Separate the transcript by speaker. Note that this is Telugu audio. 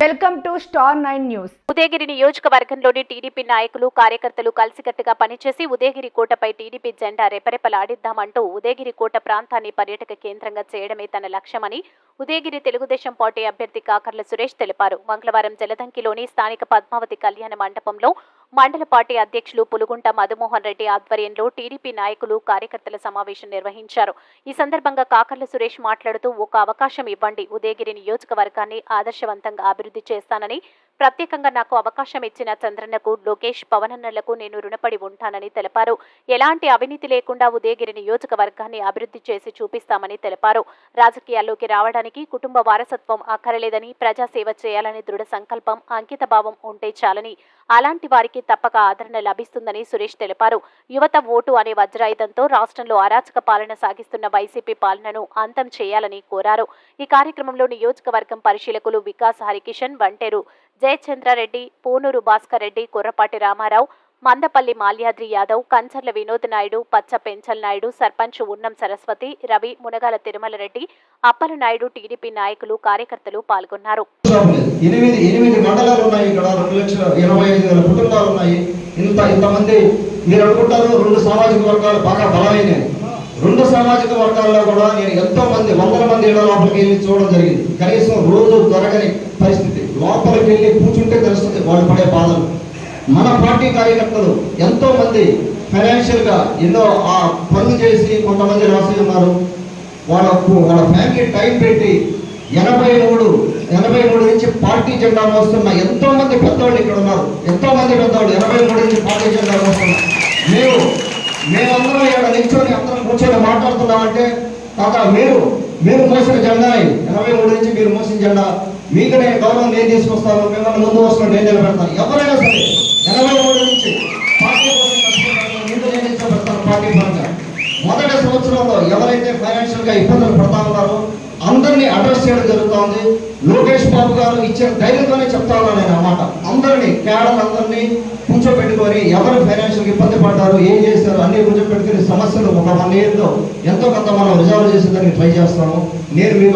Speaker 1: Welcome to star nine news.
Speaker 2: Udayagiri నియోజకవర్గంలోని టీడీపీ నాయకులు కార్యకర్తలు కలిసికట్టుగా పనిచేసి ఉదయగిరి కోటపై టీడీపీ జెండా రెపరెపలాడిద్దామంటూ ఉదయగిరి కోట ప్రాంతాన్ని పర్యాటక కేంద్రంగా చేయడమే తన లక్ష్యమని ఉదయగిరి తెలుగుదేశం పార్టీ అభ్యర్థి కాకర్ల సురేష్ తెలిపారు. మంగళవారం జలదంకిలోని స్థానిక పద్మావతి కళ్యాణ మండపంలో మండల పార్టీ అధ్యక్షులు పులుగుంట మధుమోహన్ రెడ్డి ఆధ్వర్యంలో టీడీపీ నాయకులు కార్యకర్తల సమావేశం నిర్వహించారు. ఈ సందర్భంగా కాకర్ల సురేష్ మాట్లాడుతూ ఒక అవకాశం ఇవ్వండి. ఉదయగిరి నియోజకవర్గాన్ని ఆదర్శవంతంగా అభివృద్ధి చేస్తానని ప్రత్యేకంగా నాకు అవకాశం ఇచ్చిన చంద్రన్నకు లోకేష్ పవనన్నలకు నేను రుణపడి ఉంటానని తెలిపారు. ఎలాంటి అవినీతి లేకుండా ఉదయగిరి నియోజకవర్గాన్ని అభివృద్ధి చేసి చూపిస్తామని తెలిపారు. రాజకీయాల్లోకి రావడానికి కుటుంబ వారసత్వం అక్కరలేదని ప్రజాసేవ చేయాలని దృఢ సంకల్పం అంకితభావం ఉంటే చాలని అలాంటి వారికి తప్పక ఆదరణ లభిస్తుందని సురేష్ తెలిపారు. యువత ఓటు అనే వజ్రాయుధంతో రాష్ట్రంలో అరాచక పాలన సాగిస్తున్న వైసీపీ పాలనను అంతం చేయాలని కోరారు. ఈ కార్యక్రమంలో నియోజకవర్గం పరిశీలకులు వికాస్ హరికిషన్ వంటేరు జయచంద్రారెడ్డి పూనూరు భాస్కర్ రెడ్డి కుర్రపాటి రామారావు మందపల్లి మాల్యాద్రి యాదవ్ కంచర్ల వినోద్ నాయుడు పచ్చ పెంచల్ నాయుడు సర్పంచ్ ఉన్నం సరస్వతి రవి మునగాల తిరుమల రెడ్డి అప్పల నాయుడు టీడీపీ నాయకులు కార్యకర్తలు పాల్గొన్నారు.
Speaker 3: ఇంత ఇంతమంది మీరు అనుకుంటారు రెండు సామాజిక వర్గాలు బాగా బలమైనవి. రెండు సామాజిక వర్గాల్లో కూడా నేను ఎంతో మంది వందల మంది ఇళ్ళ లోపలికి వెళ్ళి చూడడం జరిగింది. కనీసం రోజు దొరకని పరిస్థితి. లోపలికి వెళ్ళి కూర్చుంటే తెలుస్తుంది వాళ్ళు పడే బాధలు. మన పార్టీ కార్యకర్తలు ఎంతో మంది ఎన్నో ఆ పనులు చేసి కొంతమంది రాసి ఉన్నారు. వాళ్ళకు వాళ్ళ ఫ్యామిలీ టైం పెట్టి ఎనభై మూడు ఎనభై మూడు నుంచి పార్టీ జెండా మోస్తున్న ఎంతో మంది పెద్దవాళ్ళు ఇక్కడ ఉన్నారు. ఎంతో మంది పెద్దవాళ్ళు ఎనభై మూడు నుంచి పార్టీ జెండా మోస్తున్నారు మేము మేమందరం ఇక్కడ నిల్చొని అందరం కూర్చొని మాట్లాడుతున్నామంటే కాక మీరు మీరు మోసిన జెండా ఎనభై మూడు నుంచి మీరు మోసిన జెండా. మీకు నేను గౌరవం నేను తీసుకొస్తాను. మిమ్మల్ని ముందు వస్తున్నాను నేను నిలబెడతాను. ఎవరైనా సరే ఎనభై మూడు నుంచి పార్టీ కోసం కష్టపడతాను పార్టీ పరంగా. మొదటి సంవత్సరంలో ఎవరైతే ఫైనాన్షియల్గా ఇబ్బందులు పడతా ఉన్నారో అందరినీ అడ్రస్ చేయడం జరుగుతుంది. లోకేష్ బాబు గారు ఇచ్చిన ధైర్యంతోనే చెప్తా ఉన్నాను నేను అన్నమాట అందరినీ కేడర్ అందరినీ కూర్చోబెట్టుకొని ఎవరు ఫైనాన్షియల్ ఇబ్బంది పడ్డారు ఏం చేశారు అన్ని కూర్చోబెట్టుకుని సమస్యలు ఒక వన్ ఇయర్లో ఎంతో కొంత మనం రిజాల్వ్ చేసేదానికి ట్రై చేస్తాము. నేను